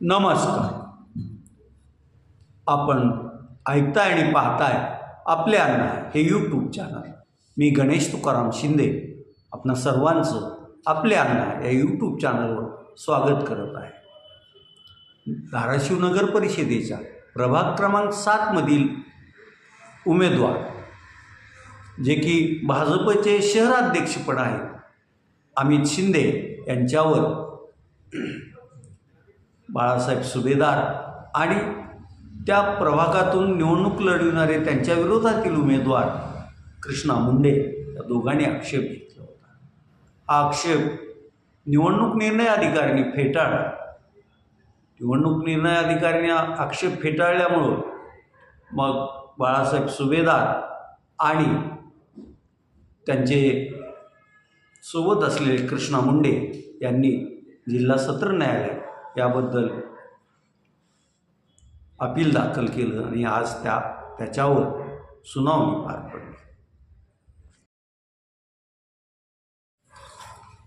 नमस्कार. आपण ऐकताय आणि पाहताय आपले अण्णा हे यूट्यूब चॅनल मी गणेश तुकाराम शिंदे आपणा सर्वांचं आपले अण्णा या यूट्यूब चॅनलवर स्वागत करत आहे. धाराशिव नगर परिषदेच्या प्रभाग क्रमांक सातमधील उमेदवार जे की भाजपचे शहराध्यक्षपद आहेत अमित शिंदे यांच्यावर. बाळासाहेब सुभेदार आणि त्या प्रभागातून निवडणूक लढविणारे त्यांच्या विरोधातील उमेदवार कृष्णा मुंडे या दोघांनी आक्षेप घेतला होता. हा आक्षेप निवडणूक निर्णय अधिकाऱ्यांनी फेटाळला. निवडणूक निर्णय अधिकाऱ्यांनी आक्षेप फेटाळल्यामुळं मग बाळासाहेब सुभेदार आणि त्यांचे सोबत असलेले कृष्णा मुंडे यांनी जिल्हा सत्र न्यायालयात याबद्दल अपील दाखल केलं आणि आज त्या त्याच्यावर सुनावणी पार पडली.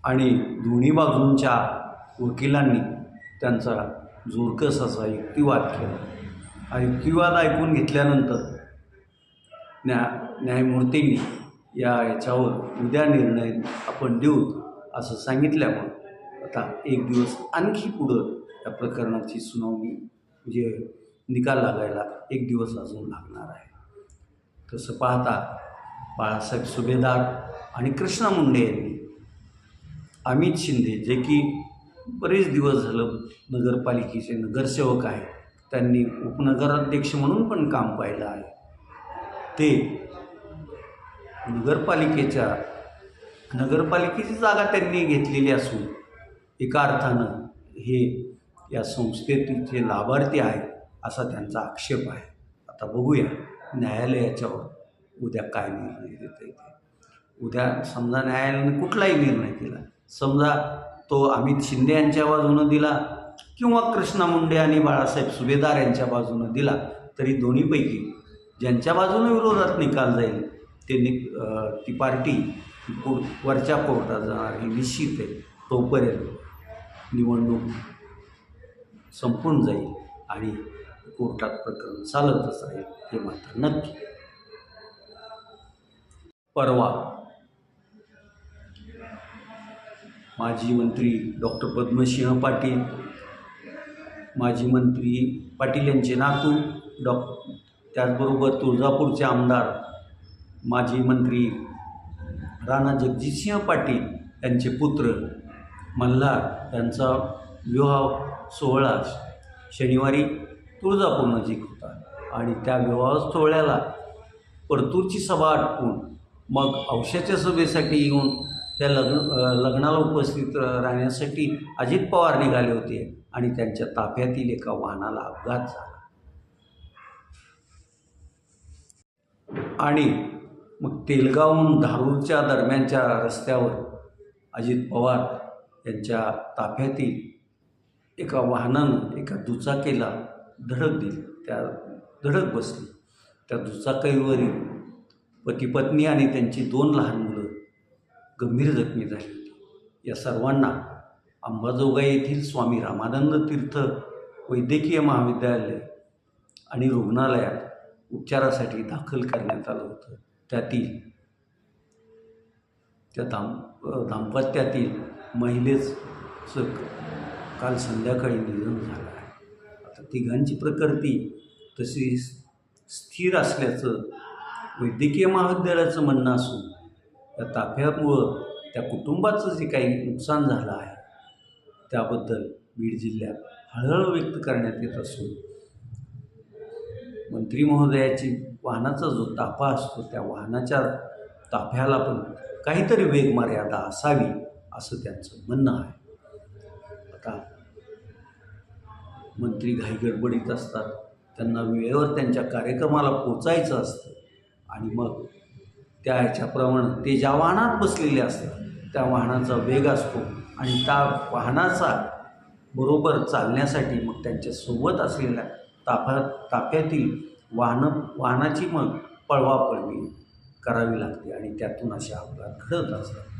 आणि दोन्ही बाजूंच्या वकिलांनी त्यांचा जोरकस असा युक्तिवाद केला. हा युक्तिवाद ऐकून घेतल्यानंतर न्या न्यायमूर्तींनी या याच्यावर उद्या निर्णय आपण देऊ असं सांगितल्यामुळं आता एक दिवस आणखी पुढं या प्रकरणाची सुनावणी म्हणजे निकाल लागायला एक दिवस अजून लागणार आहे. तसं पाहता बाळासाहेब सुभेदार आणि कृष्णा मुंडे यांनी अमित शिंदे जे की बरेच दिवस झालं नगरपालिकेचे नगरसेवक आहे त्यांनी उपनगराध्यक्ष म्हणून पण काम पाहिलं आहे. ते नगरपालिकेच्या नगरपालिकेची जागा त्यांनी घेतलेली असून एका अर्थानं हे या संस्थेचे लाभार्थी आहेत असा त्यांचा आक्षेप आहे. आता बघूया न्यायालय याच्यावर उद्या काय निर्णय देता येते. उद्या समजा न्यायालयाने कुठलाही निर्णय दिला समजा तो अमित शिंदे यांच्या बाजूनं दिला किंवा कृष्णा मुंडे आणि बाळासाहेब सुभेदार यांच्या बाजूनं दिला तरी दोन्हीपैकी ज्यांच्या बाजूनं विरोधात निकाल जाईल ते नि ती पार्टी कोर्ट वरच्या कोर्टात जाणार हे निश्चित आहे तोपर्यंत निवडणूक संपून जाईल आणि कोर्टात प्रकरण चालतच राहील हे मात्र नक्की. परवा माजी मंत्री डॉक्टर पद्मसिंह पाटील माजी मंत्री पाटील यांचे नातू डॉ त्याचबरोबर तुळजापूरचे आमदार माजी मंत्री राणा जगजितसिंह पाटील यांचे पुत्र मल्हार यांचा विवाह सोहळा शनिवारी तुळजापूर नजीक होता आणि त्या विवाह सोहळ्याला परतूरची सभा आटपून मग औषधाच्या सभेसाठी येऊन त्या लग्न लग्नाला उपस्थित राहण्यासाठी अजित पवार निघाले होते आणि त्यांच्या ताफ्यातील एका वाहनाला अपघात झाला. आणि मग तेलगावहून धारूरच्या दरम्यानच्या रस्त्यावर अजित पवार यांच्या ताफ्यातील एका वाहनानं एका दुचाकीला धडक दिली. त्या धडक बसली. त्या दुचाकीवरील पती पत्नी आणि त्यांची दोन लहान मुलं गंभीर जखमी झाली होती. या सर्वांना अंबाजोगाई येथील स्वामी रामानंद तीर्थ वैद्यकीय महाविद्यालय आणि रुग्णालयात उपचारासाठी दाखल करण्यात आलं होतं. त्यातील त्या दाम दाम्पत्यातील महिलेचं काल संध्याकाळी निधन झालं आहे. आता तिघांची प्रकृती तशी स्थिर असल्याचं वैद्यकीय महाविद्यालयाचं म्हणणं असून त्या ताफ्यामुळं त्या कुटुंबाचं जे काही नुकसान झालं आहे त्याबद्दल बीड जिल्ह्यात हळहळ व्यक्त करण्यात येत असून मंत्री महोदयाची वाहनाचा जो ताफा असतो त्या वाहनाच्या ताफ्याला पण काहीतरी वेग मर्यादा असावी असं त्यांचं म्हणणं आहे. आता मंत्री घाईगडबडीत असतात. त्यांना वेळेवर त्यांच्या कार्यक्रमाला पोचायचं असतं. आणि मग त्या ह्याच्याप्रमाणे ते ज्या वाहनात बसलेले असतात त्या वाहनाचा वेग असतो. आणि त्या वाहनाचा बरोबर चालण्यासाठी मग त्यांच्यासोबत असलेल्या ताफा ताफ्यातील वाहनं वाहनाची मग पळवापळवी करावी लागते. आणि त्यातून असे अपघात घडत असतात.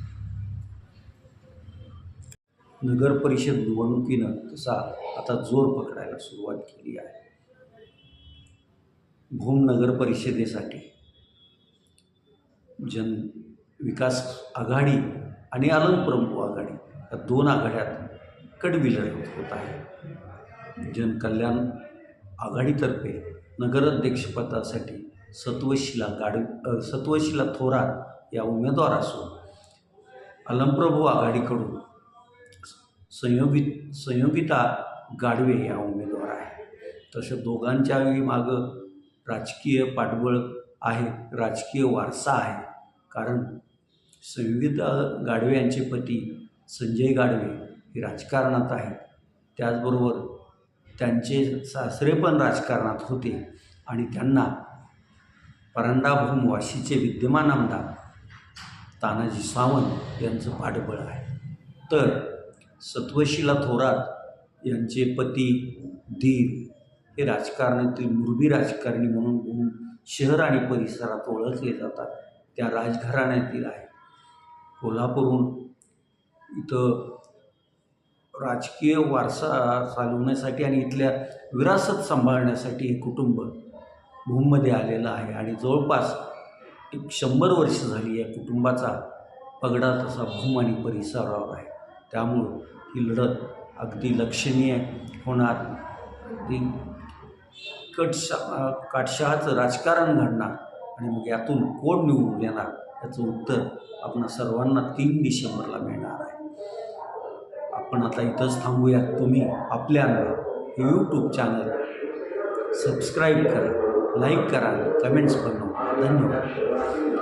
नगरपरिषद निवडणुकीनं तसा आता जोर पकडायला सुरुवात केली आहे. भूम नगर परिषदेसाठी जन विकास आघाडी आणि आनंद आघाडी या दोन आघाड्यात कडविलर होत आहे. जनकल्याण आघाडीतर्फे नगराध्यक्षपदासाठी सत्वशिला गाड सत्वशिला थोरात या उमेदवार असून अलंप्रभू आघाडीकडून संयोगित संयोगिता गाडवे या उमेदवार आहे. तसं दोघांच्याही मागं राजकीय पाठबळ आहे राजकीय वारसा आहे. कारण संयोगिता गाडवे यांचे पती संजय गाडवे हे राजकारणात आहेत. त्याचबरोबर त्यांचे सासरे पण राजकारणात होते आणि त्यांना परांडाभूम वाशीचे विद्यमान आमदार तानाजी सावंत यांचं पाठबळ आहे. तर सत्वशिला थोरात यांचे पती धीर हे राजकारणातील मुरबी राजकारणी म्हणून भूम शहर आणि परिसरात ओळखले जातात. त्या राजघराण्यातील आहे कोल्हापूरहून इथं राजकीय वारसा चालवण्यासाठी आणि इथल्या विरासत सांभाळण्यासाठी हे कुटुंब भूममध्ये आलेलं आहे आणि जवळपास एक शंभर वर्ष झाली या कुटुंबाचा पगडा तसा भूम आणि परिसरावर आहे. त्यामुळं ही लढत अगदी लक्षणीय होणार. अगदी कटशा काटशहाचं राजकारण घडणार आणि मग यातून कोण निवडून येणार याचं उत्तर आपण सर्वांना तीन डिसेंबरला मिळणार आहे. आपण आता इथंच थांबूयात. तुम्ही आपल्या हे यूट्यूब चॅनल सबस्क्राईब करा लाईक करा कमेंट्स बनवा. धन्यवाद.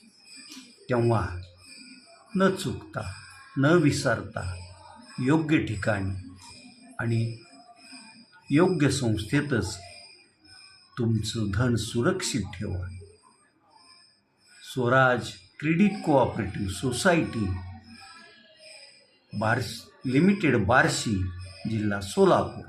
तेव्हा न चुकता न विसरता योग्य ठिकाणी आणि योग्य संस्थेतच तुमचं धन सुरक्षित ठेवा. स्वराज क्रेडिट कोऑपरेटिव्ह सोसायटी बार्स लिमिटेड बार्शी जिल्हा सोलापूर.